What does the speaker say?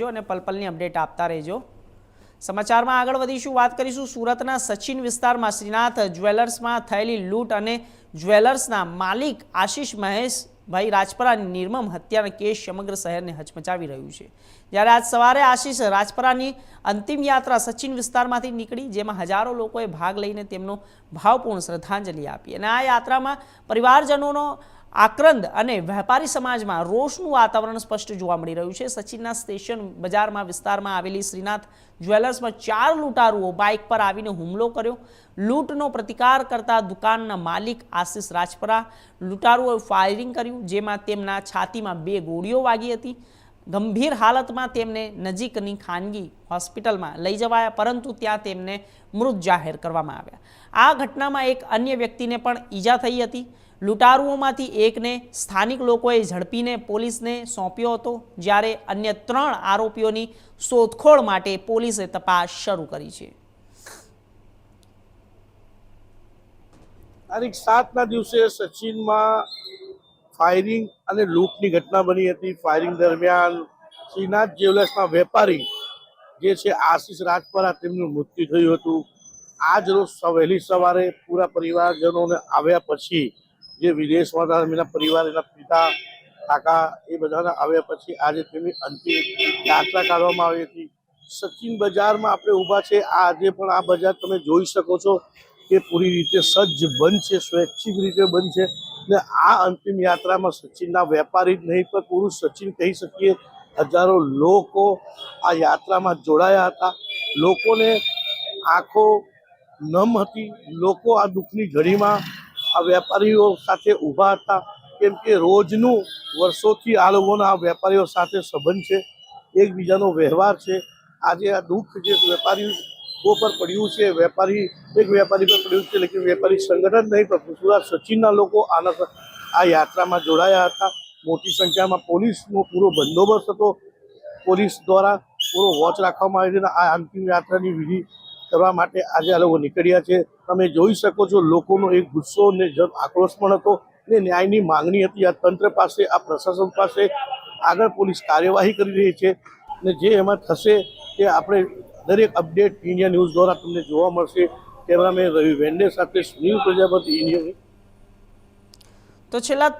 રહેજો અને પલપલની અપડેટ આપતા રહેજો. સમાચારમાં આગળ વધીશું, વાત કરીશું સુરતના સચિન વિસ્તારમાં શ્રીનાથ જ્વેલર્સમાં થયેલી લૂંટ અને જ્વેલર્સના માલિક આશિષ મહેશભાઈ રાજપરાની નિર્મમ હત્યાના કેસ સમગ્ર શહેરને હચમચાવી રહ્યું છે. જ્યારે આજ સવારે આશિષ રાજપરાની અંતિમ યાત્રા સચિન વિસ્તારમાંથી નીકળી, જેમાં હજારો લોકોએ ભાગ લઈને તેમનો ભાવપૂર્ણ શ્રદ્ધાંજલિ આપી. અને આ યાત્રામાં પરિવારજનોનો આક્રંદ અને વેપારી સમાજમાં રોષનું વાતાવરણ સ્પષ્ટ જોવા મળી રહ્યું છે. સચિનના સ્ટેશન બજારમાં વિસ્તારમાં આવેલી શ્રીનાથ જ્વેલર્સમાં ચાર લૂંટારુઓ બાઇક પર આવીને હુમલો કર્યો. લૂંટનો પ્રતિકાર કરતા દુકાનના માલિક આશિષ રાજપરા લૂંટારુઓએ ફાયરિંગ કર્યું, જેમાં તેમના છાતીમાં બે ગોળીઓ વાગી હતી. ગંભીર હાલતમાં તેમને નજીકની ખાનગી હોસ્પિટલમાં લઈ જવાયા, પરંતુ ત્યાં તેમને મૃત જાહેર કરવામાં આવ્યા. આ ઘટનામાં એક અન્ય વ્યક્તિને પણ ઈજા થઈ હતી. લૂંટારુઓમાંથી એકને સ્થાનિક લોકોએ ઝડપીને પોલીસને સોંપ્યો હતો, જ્યારે અન્ય ત્રણ આરોપીઓની શોધખોળ માટે પોલીસે તપાસ શરૂ કરી છે. તારીખ સાતના દિવસે સચિનમાં ફાયરિંગ અને લૂંટની ઘટના બની હતી. ફાયરિંગ દરમિયાન શ્રીનાથ જ્વેલર્સના વેપારી જે છે આશીષ રાજપરા તેમનું મૃત્યુ થયું હતું. આજ રોજ વહેલી સવારે પૂરા પરિવારજનોને આવ્યા પછી જે વિદેશમાં હતા પરિવાર, એના પિતા, કાકા, એ બધાના આવ્યા પછી આજે તેમની અંતિમ યાત્રા કાઢવામાં આવી હતી. સચિન બજારમાં આપણે ઊભા છે. આજે પણ આ બજાર તમે જોઈ શકો છો કે પૂરી રીતે સજ્જ બંધ છે સ્વૈચ્છિક રીતે બંધ છે ને આ અંતિમ યાત્રામાં સચિનના વેપારી જ નહીં, પણ પૂરું સચિન કહી શકીએ, હજારો લોકો આ યાત્રામાં જોડાયા હતા. લોકોને આંખો નમ હતી. લોકો આ દુઃખની ઘડીમાં આ વેપારીઓ સાથે ઊભા હતા. કેમ કે રોજનું વર્ષોથી આ લોકોના વેપારીઓ સાથે સંબંધ છે. એકબીજાનો વ્યવહાર છે. આજે આ દુઃખ જે વેપારીઓ પર પડ્યું છે, વેપારી, એક વેપારી પર પડ્યું છે લેકિન વેપારી સંગઠન નહીં, પણ પૂરા સચિનના લોકો આના આ યાત્રામાં જોડાયા હતા. મોટી સંખ્યામાં પોલીસનો પૂરો બંદોબસ્ત હતો. પોલીસ દ્વારા પૂરો વોચ રાખવામાં આવી છે. આ અંતિમ યાત્રાની વિધિ કરવા માટે આજે આ લોકો નીકળ્યા છે. તમે જોઈ શકો છો લોકોનો એક ગુસ્સો ને જન આક્રોશ પણ હતો ને ન્યાયની માંગણી હતી. આ તંત્ર પાસે, આ પ્રશાસન પાસે આગળ પોલીસ કાર્યવાહી કરી રહી છે ને જે એમાં થશે તે આપણે દરેક અપડેટ ઇન્ડિયા ન્યૂઝ દ્વારા તમને જોવા મળશે. કેમેરામેન રવિ વેન્ડે સાથે સુનિલ પ્રજાપતિ ઇન્ડિયા. તો છેલ્લા